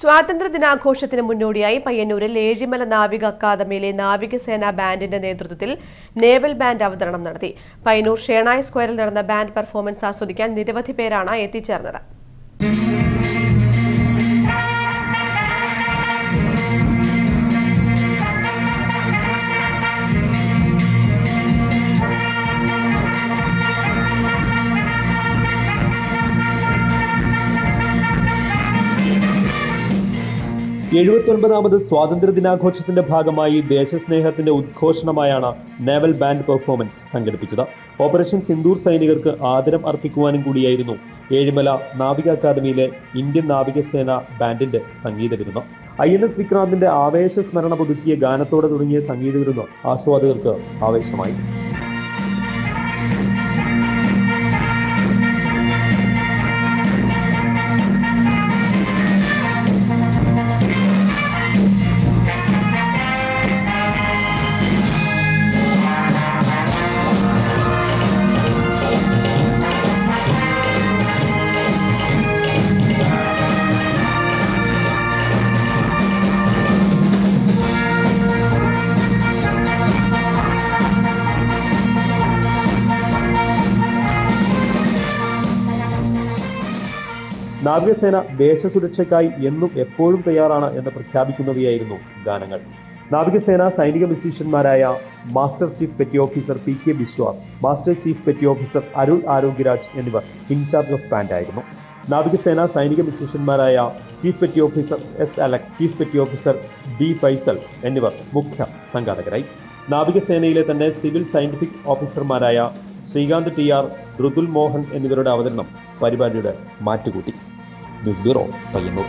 സ്വാതന്ത്ര്യ ദിനാഘോഷത്തിന് മുന്നോടിയായി പയ്യന്നൂരിൽ ഏഴിമല നാവിക അക്കാദമിയിലെ നാവികസേന ബാൻഡിന്റെ നേതൃത്വത്തിൽ നേവൽ ബാൻഡ് അവതരണം നടത്തി. പയ്യന്നൂർ ഷേണായ് സ്ക്വയറിൽ നടന്ന ബാൻഡ് പെർഫോമൻസ് ആസ്വദിക്കാൻ നിരവധി പേരാണ് എത്തിച്ചേർന്നത്. എഴുപത്തൊൻപതാമത് സ്വാതന്ത്ര്യ ദിനാഘോഷത്തിന്റെ ഭാഗമായി ദേശസ്നേഹത്തിന്റെ ഉദ്ഘോഷണമായാണ് നേവൽ ബാൻഡ് പെർഫോമൻസ് സംഘടിപ്പിച്ചത്. ഓപ്പറേഷൻ സിന്ദൂർ സൈനികർക്ക് ആദരം അർപ്പിക്കുവാനും കൂടിയായിരുന്നു ഏഴിമല നാവിക അക്കാദമിയിലെ ഇന്ത്യൻ നാവികസേന ബാൻഡിന്റെ സംഗീത വിരുന്ന് ഐ എൻ എസ് വിക്രാന്തിന്റെ ആവേശ സ്മരണ പുതുക്കിയ ഗാനത്തോടെ തുടങ്ങിയ സംഗീത വിരുന്ന് ആസ്വാദകർക്ക് ആവേശമായി. നാവികസേന ദേശസുരക്ഷയ്ക്കായി എന്നും എപ്പോഴും തയ്യാറാണ് എന്ന് പ്രഖ്യാപിക്കുന്നവയായിരുന്നു ഗാനങ്ങൾ. നാവികസേന സൈനിക മ്യൂസീഷ്യന്മാരായ master chief petty officer P K Biswas master chief petty officer Arul Arogyaraj എന്നിവർ ഇൻചാർജ് ഓഫ് ബാൻഡ് ആയിരുന്നു നാവികസേന സൈനിക മ്യൂസീഷ്യന്മാരായ chief petty officer S Alex chief petty officer D Faisal എന്നിവർ മുഖ്യ സംഘാടകരായി. നാവികസേനയിലെ തന്നെ സിവിൽ സയന്റിഫിക് ഓഫീസർമാരായ ശ്രീകാന്ത് ടി ആർ ഋതുൽ മോഹൻ എന്നിവരുടെ അവതരണം പരിപാടിയുടെ മാറ്റുകൂട്ടി. ബ്യൂറോ പയ്യന്നൂർ.